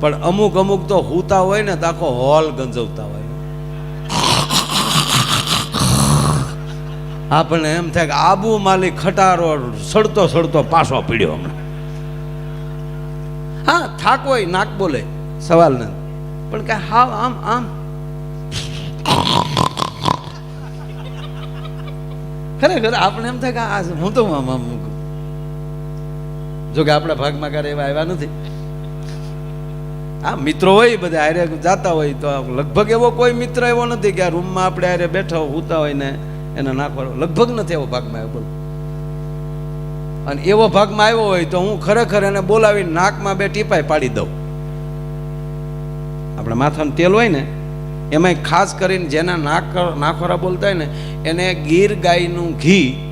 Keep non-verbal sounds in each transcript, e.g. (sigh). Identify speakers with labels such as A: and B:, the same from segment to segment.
A: પણ અમુક અમુક તો હુતા હોય ને તો આખો હોલ ગંજવતા હોય. આપણને એમ થાય કે આબુ માલી ખટારો સડતો સડતો પાછો પીડ્યો હમણાં. હા, થાક હોય, નાક બોલે, સવાલ નથી. પણ કે હાવ આમ આમ. ખરેખર આપણે એમ થાય કે આ હું તો આમ આમ જો કે આપણા ભાગમાં ક્યારે એવા આવ્યા નથી. હા મિત્રો હોય બધા આરે જાતા હોય તો લગભગ એવો કોઈ મિત્ર એવો નથી કે આ રૂમમાં આપણે હારે બેઠા હોય, હોતા હોય ને એને નાખવાનો. લગભગ નથી એવો ભાગમાં આવ્યો બોલો. અને એવો ભાગમાં આવ્યો હોય તો હું ખરેખર એને બોલાવીને નાકમાં બે ટીપાય પાડી દઉં. આપણા માથાનું તેલ હોય ને એમાંય ખાસ કરીને જેના નાક નાખોરા બોલતા હોય ને એને ગીર ગાયનું ઘી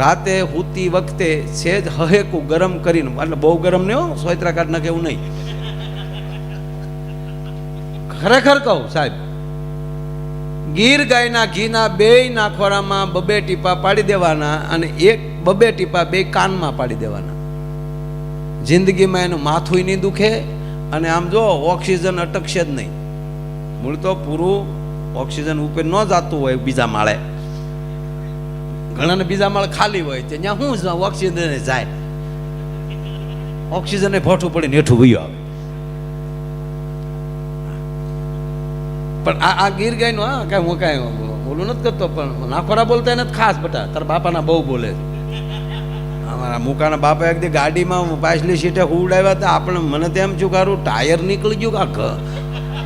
A: રાતે હુતી વખતે સેજ હહેકું ગરમ કરીને, એટલે બહુ ગરમ નહીં હો સોયત્રા કાઢ એવું નહીં. ખરેખર કહું સાહેબ, ગીર ગાયના ઘીના બે નાખોરામાં બબે ટીપા પાડી દેવાના અને એક બબે ટીપા બે કાનમાં પાડી દેવાના. જિંદગીમાં એનું માથું નહીં દુખે અને આમ જો ઓક્સિજન અટકશે જ નહીં. મૂળ તો પૂરું ઓક્સિજન ઉપર ન જાતું હોય બીજા માળે. ઘણાને બીજા માળ ખાલી હોય તે ત્યાં શું ઓક્સિજન જાય. ઓક્સિજન ભોઠું પડીને હેઠું વયું આવે. પણ આ આ ગીર ગાયનું, હા, કાંઈ હું કાંઈ બોલું નથી કરતો, પણ નાખોરા બોલતા નથી ખાસ, બટા તારા બાપાના બહુ બોલે અમારા મુકાના બાપા એક દી ગાડીમાં પાછલી સીટે ઉડાવ્યા હતા, આપણે મને તેમ એમ ચુકારું ટાયર નીકળી ગયું કા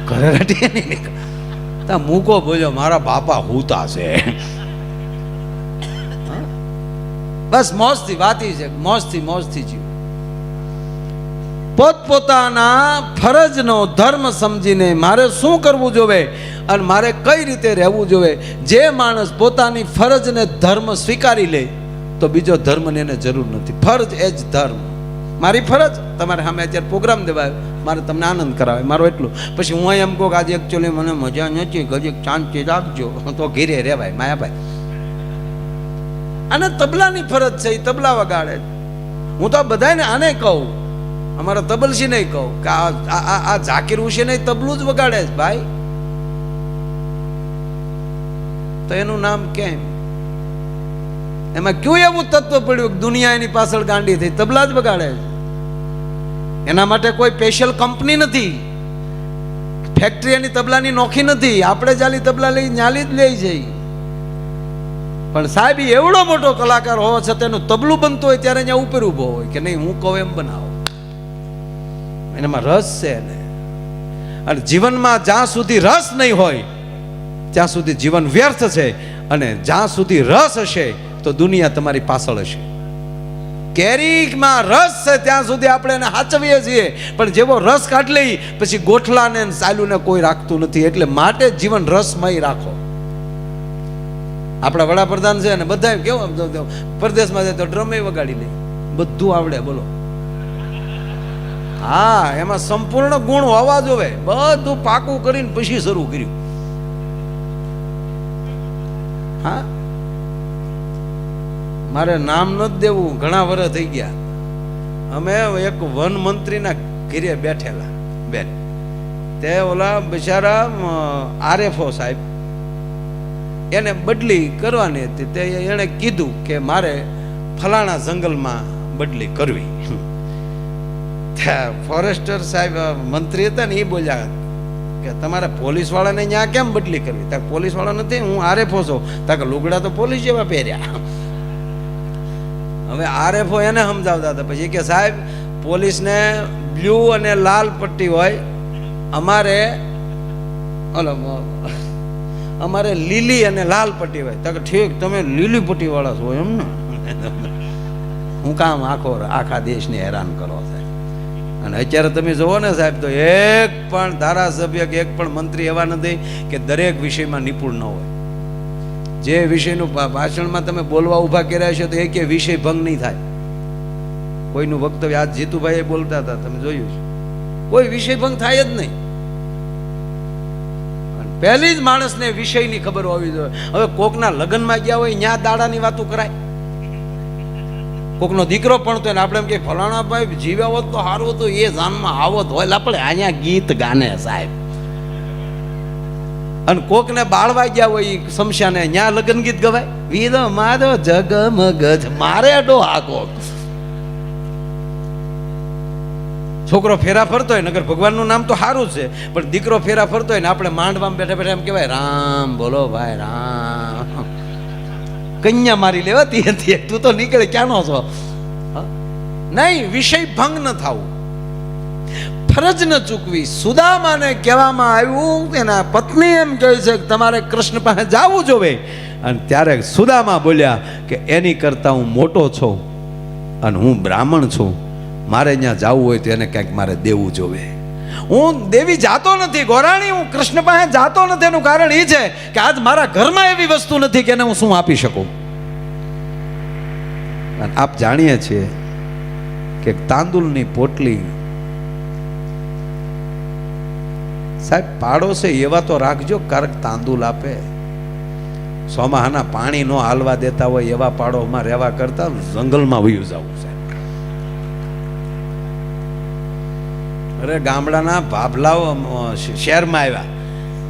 A: ઘરે ઘટીએ નહીં નીકળ તા મૂકો બોલ્યો, મારા બાપા હુતા છે હા? બસ મોજથી વાતી છે, મોજથી મોજથી જીવ. પોતપોતાના ફરજનો ધર્મ સમજીને મારે શું કરવું જોવે અને મારે કઈ રીતે રહેવું જોવે? જે માણસ પોતાની ફરજને ધર્મ સ્વીકારી લે, તો બીજો ધર્મને એને જરૂર નથી. ફરજ એ જ ધર્મ. મારી ફરજ? તમારે સામે અત્યારે પ્રોગ્રામ દેવાય. મારે તમને આનંદ કરાવે. મારો એટલું. પછી હું એમ કહું કે આજે એકચ્યુઅલી મને મજા નથી ગજેક શાંતિ રાખજો. તો ઘીરે રહેવાય, માયાભાઈ. અને તબલાની ફરજ છે એ તબલા વગાડે હું તો બધાને આને કહું. અમારા નહીં કહું કે આ આ- ઝાકીર હુસેન તબલું જ વગાડે છે, ભાઈ. તો એનું નામ કેમ? એમાં કયું એવું તત્વ પડ્યું કે દુનિયા એની પાછળ ગાંડી થઈ? તબલા જ વગાડે એના માટે કોઈ સ્પેશિયલ કંપની નથી. ફેક્ટરી એની તબલાની નોખી નથી. આપણે જાલી તબલા લઈ, ન્યાલી જ લઈ જઈ પણ સાહેબ એવડો મોટો કલાકાર હોવા છતાં એનું તબલું બનતું હોય ત્યારે અહીંયા ઉપર ઊભો હોય કે નહીં, હું કહું એમ બનાવો. એનામાં રસ છે ને અને જીવનમાં જ્યાં સુધી રસ નહીં હોય, ત્યાં સુધી જીવન વ્યર્થ છે અને જ્યાં સુધી રસ હશે, તો દુનિયા તમારી પાછળ હશે. કેરીમાં રસ છે ત્યાં સુધી આપણે એને હાચવીએ છીએ. પણ જેવો રસ કાઢ લઈ, પછી ગોઠલાને ચાલુને કોઈ રાખતું નથી. એટલે માટે જીવન રસમય રાખો. આપણા વડાપ્રધાન છે અને બધા કેવું પરદેશમાં જાય તો ડ્રમે વગાડી લે. બધું આવડે, બોલો. હા, એમાં સંપૂર્ણ ગુણ હોવા જોવે. બધું પાકું કરીને પછી શરૂ કર્યું. હા? મારે નામ નથી દેવું, ઘણા વર્ષ થઈ ગયા. અમે એક વન મંત્રીના ઘીરે બેઠેલા, બેન. તે ઓલા બિચારા આરએફઓ સાહેબ. એને બદલી કરવાની હતી. તે એણે કીધું કે મારે ફલાણા જંગલમાં બદલી કરવી. ફોરેસ્ટર સાહેબ મંત્રી હતા ને એ બોલ્યા કે તમારે પોલીસ વાળાને ત્યાં કેમ બદલી કરવી? ત્યાં પોલીસવાળા નથી, હું આરએફઓ છું. ત્યાં કે લુગડા તો પોલીસ જેવા પહેર્યા. હવે આરએફઓ એને સમજાવતા હતા. પછી કે સાહેબ, પોલીસને બ્લુ અને લાલ પટ્ટી હોય, અમારે, ઓલો અમારે લીલી અને લાલ પટ્ટી હોય. તો ઠીક, તમે લીલી પટ્ટી વાળા છો એમ ને? હું કામ આખો આખા દેશને હેરાન કરો સાહેબ. અને અત્યારે તમે જુઓ ને સાહેબ, તો એક પણ ધારાસભ્ય કે એક પણ મંત્રી એવા નથી કે દરેક વિષયમાં નિપુણ ન હોય. જે વિષયનું ભાષણમાં તમે બોલવા ઊભા કર્યા છો, તો એક વિષય ભંગ નહીં થાય. કોઈનું વક્તવ્ય આજ જીતુભાઈ બોલતા હતા, તમે જોયું છે. કોઈ વિષય ભંગ થાય જ નહીં. પહેલી જ માણસને વિષયની ખબર હોવી જોઈએ. હવે કોકના લગ્નમાં ગયા હોય ત્યાં દાડાની વાતો કરાય. કોકનો દીકરો પણ તો આપણે એમ કે ફલાણા ભાઈ, જીવ્યા હોત તો સારું હતું, એ જાનમાં આવત હોય. આપણે અહીંયા ગીત ગાને સાહેબ. અને કોકને બાળવા ગયા હોય, ઈ શમશાને ત્યાં લગ્ન ગીત ગવાય. વીર માધો જગમગજ, મારે ડો હાકો છોકરો ફેરા ફરતો હોય નગર ભગવાનનું નામ તો સારું છે, પણ દીકરો ફેરા ફરતો હોય ને આપણે માંડવામાં બેઠા બેઠા એમ કહેવાય, રામ, બોલો ભાઈ, રામ. કન્યા મારી લેવાતી હતી, તું તો નીકળે, ક્યાંનો છો? નહીં, વિષય ભંગ ન થવું ફરજ ન ચૂકવી. સુદામાને કહેવામાં આવ્યું, એના પત્ની એમ કહે છે કે તમારે કૃષ્ણ પાસે જવું જોવે. અને ત્યારે સુદામા બોલ્યા કે એની કરતાં હું મોટો છું અને હું બ્રાહ્મણ છું. મારે ત્યાં જવું હોય તો એને કંઈક મારે દેવું જોવે. હું દેવી જાતો નથી, ગોરાણી, હું કૃષ્ણ પાસે જાતો નથી. એનું કારણ એ છે કે આજ મારા ઘરમાં એવી વસ્તુ નથી કે એને હું શું આપી શકું. અને આપ જાણીએ છીએ કે તાંદુલની પોટલી સાહેબ પાડોશે એવા તો રાખજો કારક તાંદુલ આપે. સોમાહાના પાણી નો હાલવા દેતા હોય એવા પાડોમાં રહેવા કરતા, જંગલમાં વયું જવું સાહેબ. અરે ગામડાના ભાભલાઓ શહેરમાં આવ્યા.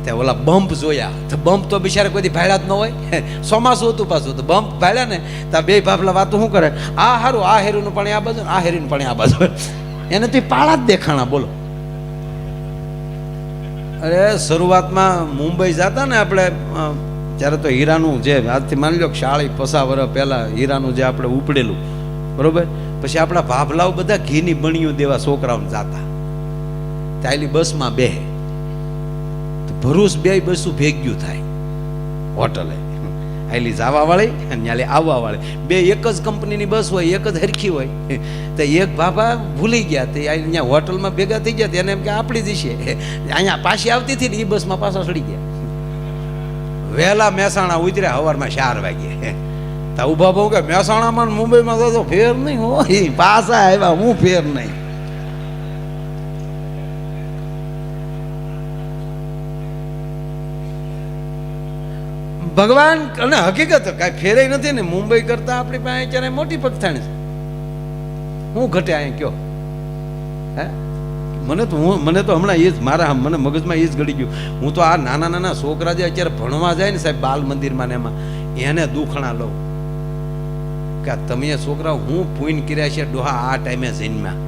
A: ત્યાં ઓલા બમ્પ જોયા. તો બમ્પ તો બિચારા કોઈ ભાડ્યા જ ન હોય. (laughs) ચોમાસું હતું પાછું. તો બમ્પ ભાડ્યા ને ત્યાં બે ભાભલા વાતો શું કરે? આ હારું, આ હેરીનું પાણી આ બાજુ આ હેરીનું પાણી આ બાજુ. (laughs) એને તો પાળા જ દેખાણા, બોલો. અરે શરૂઆતમાં મુંબઈ જતા ને આપણે જ્યારે તો હીરાનું જે, આજથી માની લો શાળી પસા વર્ષ પહેલાં હીરાનું જે આપણે ઉપડેલું. બરોબર? પછી આપણા ભાભલાઓ બધા ઘીની બણીઓ દેવા છોકરાઓને જાતા. ચાલી બસમાં બે. ભરૂચ બે બસું ભેગ્યું થાય. હોટલે. આયલી જવા વાળી અને ન્યાલી આવવા વાળી. બે એક જ કંપનીની બસ હોય, એક જ હરખી હોય. તો એક બાબા ભૂલી ગયા તે અહીંયા હોટલમાં ભેગા થઈ ગયા તેને એમ કે આપણી જ છે. અહીંયા પાછી આવતી હતી ને એ બસમાં પાછા ચડી ગયા. વહેલા મહેસાણા ઉતર્યા સવારમાં ચાર વાગે. તો ઊભા બહુ કે મહેસાણામાં મુંબઈમાં તો ફેર નહીં હોય. પાછા આવ્યા, હું ફેર નહીં. ભગવાન અને હકીકત કાંઈ ફેરે નથી ને મુંબઈ કરતા આપણી પાસે અત્યારે મોટી પગથાણી છે. હું ઘટે અહીંયા કયો? હે? મને તો હું મને તો હમણાં એ જ મારા મને મગજમાં એ જ ગળી ગયું. હું તો આ નાના નાના છોકરા જે અત્યારે ભણવા જાય ને સાહેબ બાલ મંદિરમાં ને એમાં, એને દુખણા લઉં. કે તમે છોકરા હું પૂન કર્યા છે ડોહા આ ટાઈમે જન્મ્યા.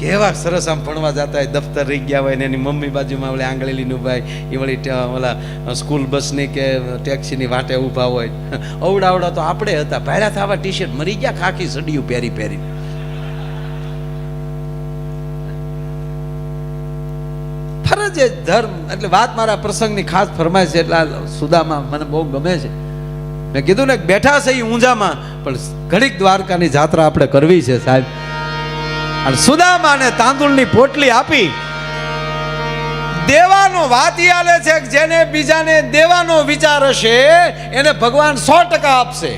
A: કેવા સરસ આમ ભણવા જતા હોય, દફતર રહી ગયા હોય ને એની મમ્મી બાજુમાં ઓલે આંગળીનું ભાઈ એ વળી ઓલા સ્કૂલ બસની કે ટેક્સીની વાટે ઊભા હોય. (laughs) અવડાવડા તો આપણે હતા પહેલા થવા ટી શર્ટ મરી ગયા ખાખી સડિયું પહેરી પહેરી ફરજ એ ધર્મ, એટલે વાત મારા પ્રસંગની ખાસ ફરમાય છે, એટલે સુદામાં મને બહુ ગમે છે. મેં કીધું ને બેઠા છે એ ઊંઝામાં, પણ ઘડીક દ્વારકાની જાત્રા આપણે કરવી છે સાહેબ. અને સુદામાને તાંદુળની પોટલી આપી. દેવાનો વાત આલે છે કે જેને બીજાને દેવાનો વિચાર હશે, એને ભગવાન સો ટકા આપશે.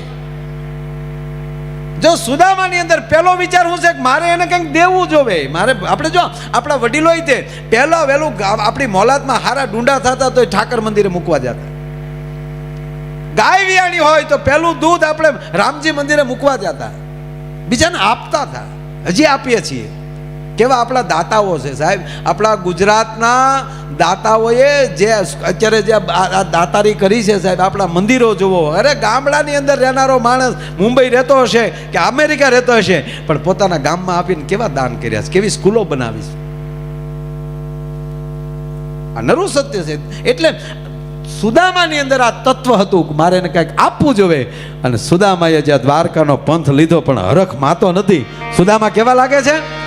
A: જો સુદામાની અંદર પહેલો વિચાર શું છે કે મારે એને કંઈક દેવું જોવે? મારે આપણે જો આપણા વડીલો તે પહેલો વહેલું આપણી મોલાદમાં હારા ડુંડા થતા તો ઠાકર મંદિરે મૂકવા જતા. ગાય વિયાણી હોય તો પહેલું દૂધ આપણે રામજી મંદિરે મૂકવા જતા. બીજાને આપતા હતા. હજી આપીએ છીએ. કેવા આપણા દાતાઓ છે, સાહેબ? આપણા ગુજરાતના દાતાઓએ જે અત્યારે જે દાતારી કરી છે, સાહેબ, આપણા મંદિરો જુઓ. અરે, ગામડાની અંદર રહેનારો માણસ મુંબઈ રહેતો હશે કે અમેરિકા રહેતો હશે, પણ પોતાના ગામમાં આપીને કેવા દાન કર્યા છે? કેવી સ્કૂલો બનાવી છે? આ નરું સત્ય છે. એટલે સુદામાની અંદર આ તત્વ હતું મારે એને કંઈક આપવું જોવે અને સુદામાએ જે દ્વારકાનો પંથ લીધો પણ હરખ માતો નથી. સુદામા કેવા લાગે છે?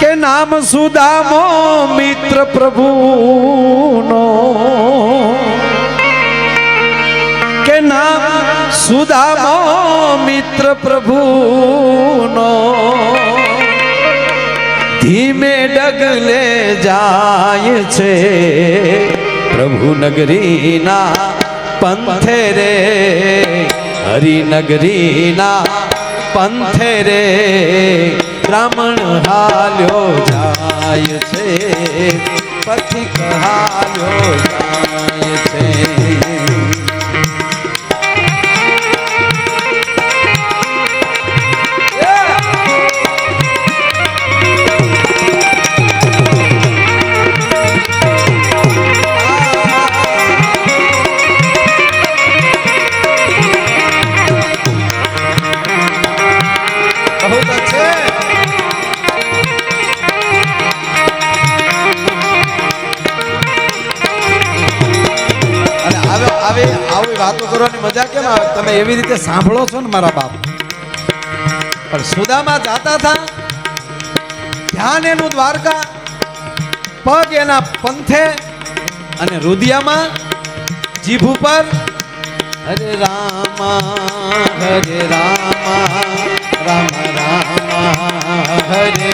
A: કે નામ સુદામો મિત્ર પ્રભુનો. કે નામ સુદામો મિત્ર પ્રભુનો. ધીમે ડગલે જાય છે. પ્રભુ નગરીના પંથે રે, હરિનગરીના પંથે રે, બ્રાહ્મણ હાલ્યો જાય છે, પથિક હાલ્યો જાય છે. તમે એવી રીતે સાંભળો છો ને મારા બાપ. પણ સુદામાં જાતા હતા, ધ્યાન એનું દ્વારકા, પગ એના પંથે અને રુદિયામાં જીભ ઉપર. હરે રામા હરે રામા, રામ રામા, હરે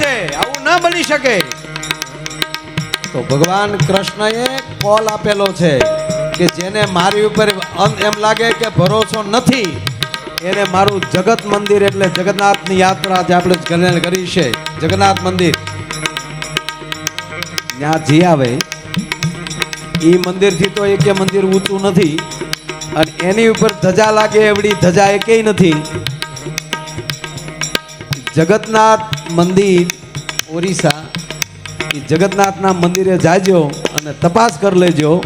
A: છે, આવું ન બની શકે. તો ભગવાન કૃષ્ણએ કોલ આપેલો છે કે જેને મારી ઉપર એમ લાગે કે ભરોસો નથી, એને મારું જગત મંદિર એટલે જગન્નાથની યાત્રા જે આપણે કલ્યાણ કરી જગન્નાથ મંદિર. ત્યાં જી આવે. એ મંદિરથી તો એકે મંદિર ઊંચું નથી, અને એની ઉપર ધજા લાગે એવડી ધજા એકેય નથી. જગન્નાથ મંદિર ઓરિસ્સા એ જગતનાથના મંદિરે જાજો અને તપાસ કરી લેજો.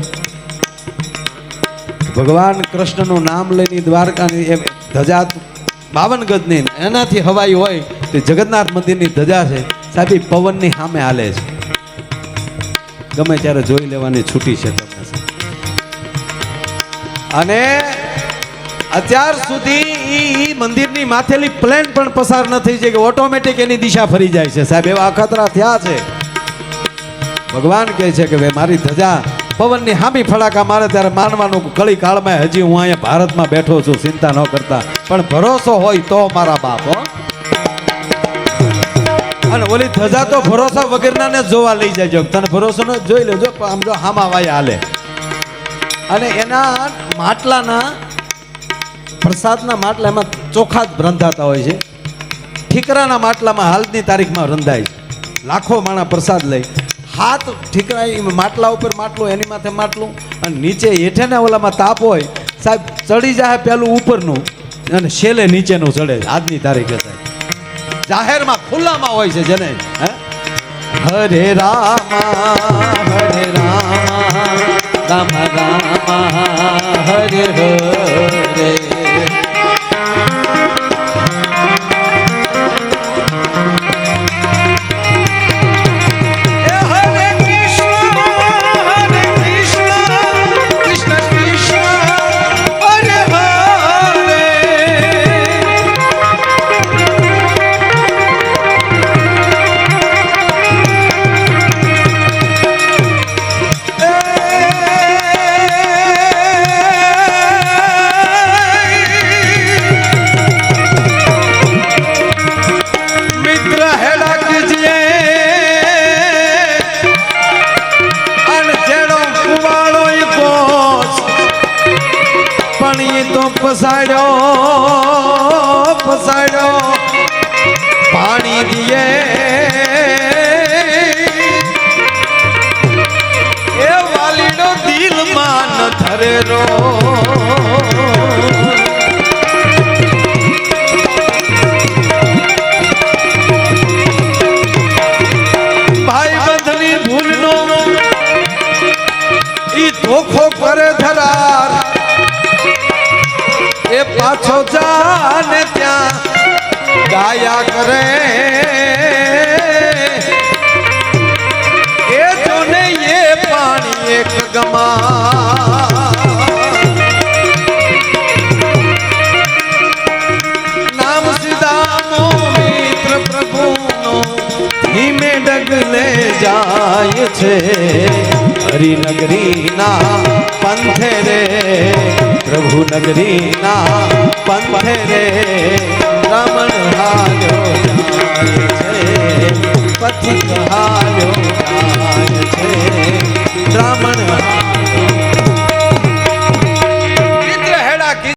A: ભગવાન કૃષ્ણનું નામ લઈને દ્વારકાની એમ ધજા બાવન ગજની એનાથી હવાઈ હોય તો જગન્નાથ મંદિરની ધજા છે. સાહેબ પવનની સામે હાલે છે. ગમે ત્યારે જોઈ લેવાની છૂટી છે તમને. અને અત્યાર સુધી મંદિરની માથેલી પ્લેન પણ પસાર ન છે કે ઓટોમેટિક એની દિશા ફરી જાય છે. સાહેબ, એવા અખતરા થયા છે. ભગવાન કહે છે કે ભાઈ મારી ધજા, પવનની હામી ફડાકા મારે ત્યારે માનવાનું કળી કાળમાં હજી હું અહીંયા ભારતમાં બેઠો છું, ચિંતા ન કરતા. પણ ભરોસો હોય તો મારા બાપ અને ઓલી ધજા તો ભરોસા વગરના જોવા લઈ જાય તને ભરોસો ન જોઈ લેજો આમ જો હામા વાય હાલે. અને એના માટલાના પ્રસાદના માટલામાં ચોખા જ રંધાતા હોય છે. ઠીકરાના માટલામાં હાલની તારીખમાં રંધાય છે. લાખો માણા પ્રસાદ લઈ. હાથ ઠીકરા માટલા ઉપર માટલું, એની માથે માટલું, અને નીચે હેઠેના ઓલામાં તાપ હોય, સાહેબ, ચડી જાય પેલું ઉપરનું, અને છેલ્લે નીચેનું ચડે આજની તારીખે સાહેબ. જાહેરમાં ખુલ્લામાં હોય છે જેને, હે? હરે રામા હરે રામા, રામ, રામા, હરે હરે. છે. હરિનગરીના પંથે રે પ્રભુ નગરીના પંથે રે રમણ હાલ્યો છે. પથિક હાલ્યો